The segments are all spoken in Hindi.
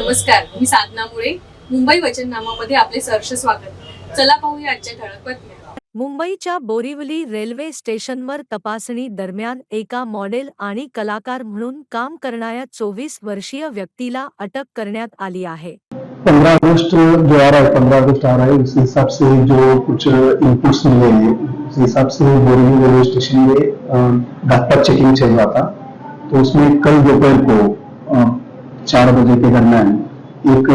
नमस्कार मी साधना मुळे. मुंबई वचननामामध्ये आपले सहर्ष स्वागत. चला पाहूया आजच्या ठळक बातम्या. मुंबईच्या बोरिवली रेल्वे स्टेशनवर तपासणी दरम्यान एका मॉडेल आणि कलाकार म्हणून काम करणाऱ्या चोवीस वर्षीय व्यक्तीला अटक करण्यात आली आहे. पंद्रह अगस्त जो आ रहा है पंद्रह अगस्त आ रहा है उस हिसाब से जो कुछ इनपुट्स मिले हैं उस हिसाब से बोरिवली रेलवे स्टेशन में डाकपात चेकिंग चल रहा था। तो उसमें कल दोपहर को चार बजे के दरम्यान एक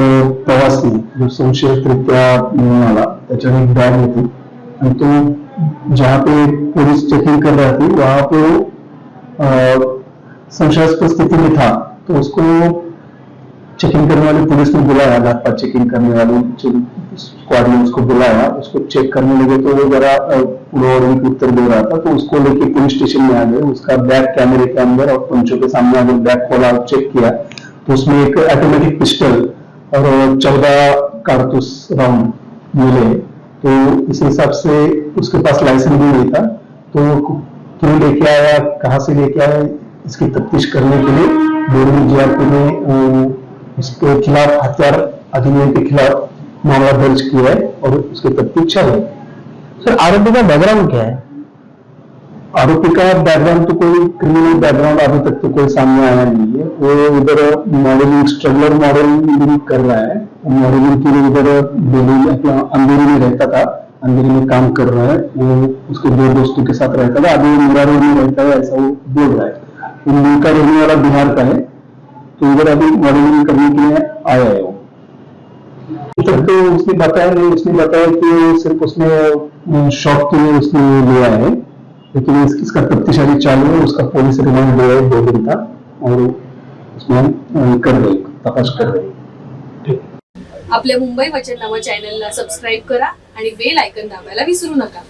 प्रवासी जो संशयितरित्या मिळून आला. त्याच्यावर एक बॅग होती. आणि तो जहाँ पे पुलिस चेकिंग कर रहा थी वहाँ पे संशयास्पद स्थिति में था. तो उसको चेकिंग करने वाली पुलिस ने बुलाया. घातपात चेकिंग करने वाली स्क्वाड ने उसको बुलाया. उसको चेक करने लगे तो वो जरा उड़ाउड़ी उत्तर दे रहा था. तो उसको लेके पुलिस स्टेशन में आ गए. उसका बैग कैमरे के अंदर और पंचों के सामने आगे बैग खोला चेक किया. तो उसमें एक ऑटोमेटिक पिस्टल और चौदह कारतूस राउंड मिले। तो इस हिसाब से उसके पास लाइसेंस भी नहीं था। तो क्यों लेके आया, कहाँ से लेके आया, इसकी तफ्तीश करने के लिए बोरिवली जीआरपी ने उसके खिलाफ हथियार अधिनियम के खिलाफ मामला दर्ज किया है और उसकी तफ्तीश चल रही है। सर, आरोपी का बैकग्राउंड क्या है? आरोपी का बैकग्राउंड तो कोई क्रिमिनल बैकग्राउंड अभी तक तो कोई सामने आया नहीं है। वो इधर मॉडलिंग स्ट्रगलर मॉडलिंग कर रहा है। मॉडलिंग के लिए इधर दिल्ली अपना अंधेरी में रहता था। अंधेरी में काम कर रहा है। वो उसके दो दोस्तों के साथ रहता था। अभी वो मुरारी में रहता है, ऐसा वो बोल रहा है। वो का रहने वाला बिहार का है। तो इधर अभी मॉडलिंग करने के लिए आया है वो। तक तो उसने बताया नहीं। उसने बताया कि सिर्फ़ उसने शौक के लिए उसने लिया है। लेकिन इस, इसका तफ्तीश अभी चालू है उसका पुलिस रिमांड लिया है दो दिन का और उसमें कर रही तपास कर रही आपल्या मुंबई वचननामा चॅनलला सबस्क्राईब करा आणि बेल आयकन दाबायला विसरू नका.